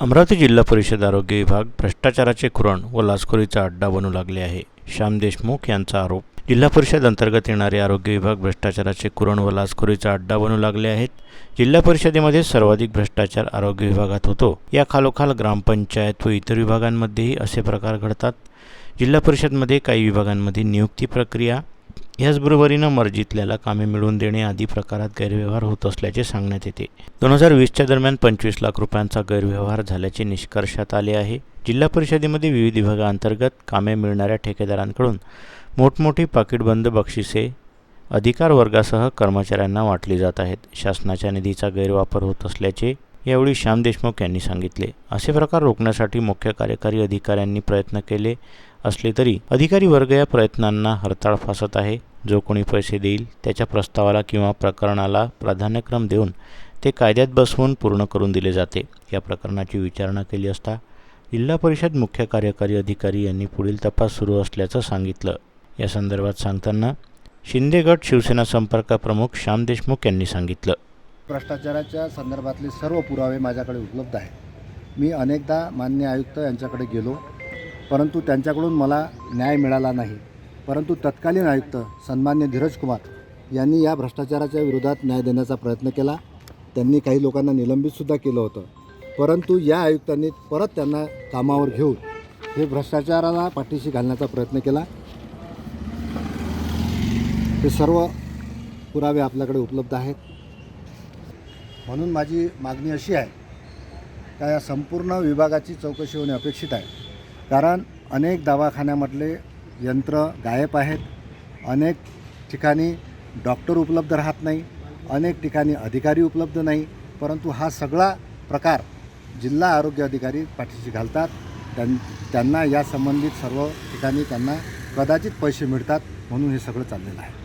अमरावती जिल्हा परिषद आरोग्य विभाग भ्रष्टाचाराचे कुरण व लाचखोरीचा अड्डा बनू लागले आहे. श्याम देशमुख यांचा आरोप. जिल्हा परिषद अंतर्गत येणारे आरोग्य विभाग भ्रष्टाचाराचे कुरण व लाचखोरीचा अड्डा बनू लागले आहेत. जिल्हा परिषदेमध्ये सर्वाधिक भ्रष्टाचार आरोग्य विभागात होतो. या खालोखाल ग्रामपंचायत व इतर विभागांमध्येही असे प्रकार घडतात. जिल्हा परिषदमध्ये काही विभागांमध्ये नियुक्ती प्रक्रिया याचबरोबरीनं मर्जीतल्याला कामे मिळवून देणे आदी प्रकारात गैरव्यवहार होत असल्याचे सांगण्यात येते. दोन हजार वीसच्या दरम्यान पंचवीस लाख रुपयांचा गैरव्यवहार झाल्याचे निष्कर्षात आले आहे. जिल्हा परिषदेमध्ये विविध विभागांतर्गत कामे मिळणाऱ्या ठेकेदारांकडून मोठमोठी पाकिटबंद बक्षिसे अधिकार वर्गासह कर्मचाऱ्यांना वाटली जात आहेत. शासनाच्या निधीचा गैरवापर होत असल्याचे यावेळी श्याम देशमुख यांनी सांगितले. असे प्रकार रोखण्यासाठी मुख्य कार्यकारी अधिकाऱ्यांनी प्रयत्न केले असले तरी अधिकारी वर्ग या प्रयत्नांना हरताळ फासत आहे. जो कोणी पैसे देईल त्याच्या प्रस्तावाला किंवा प्रकरणाला प्राधान्यक्रम देऊन ते कायद्यात बसवून पूर्ण करून दिले जाते. या प्रकरणाची विचारणा केली असता जिल्हा परिषद मुख्य कार्यकारी अधिकारी यांनी पुढील तपास सुरू असल्याचं सांगितलं. या संदर्भात सांगताना शिंदे गट शिवसेना संपर्क प्रमुख श्याम देशमुख यांनी सांगितलं. भ्रष्टाचाराच्या संदर्भातले सर्व पुरावे माझ्याकडे उपलब्ध आहेत. मी अनेकदा मान्य आयुक्त यांच्याकडे गेलो परंतु त्यांच्याकडून मला न्याय मिळाला नाही. परंतु तत्कालीन आयुक्त सन्मान्य धीरज कुमार यांनी या भ्रष्टाचाराच्या विरोधात न्याय देण्याचा प्रयत्न केला. त्यांनी काही लोकांना निलंबितसुद्धा केलं होतं. परंतु या आयुक्तांनी परत त्यांना कामावर घेऊन हे भ्रष्टाचाराला पाठीशी घालण्याचा प्रयत्न केला. हे सर्व पुरावे आपल्याकडे उपलब्ध आहेत. म्हणून माझी मागणी अशी आहे का या संपूर्ण विभागाची चौकशी होणे अपेक्षित आहे. कारण अनेक दवाखान्यामधले यंत्र गायब आहेत. अनेक ठिकाणी डॉक्टर उपलब्ध राहत नाही. अनेक ठिकाणी अधिकारी उपलब्ध नाही. परंतु हा सगळा प्रकार जिल्हा आरोग्य अधिकारी पाठीशी घालतात. त्यां त्यांना या संबंधित सर्व ठिकाणी त्यांना कदाचित पैसे मिळतात म्हणून हे सगळं चाललेलं आहे.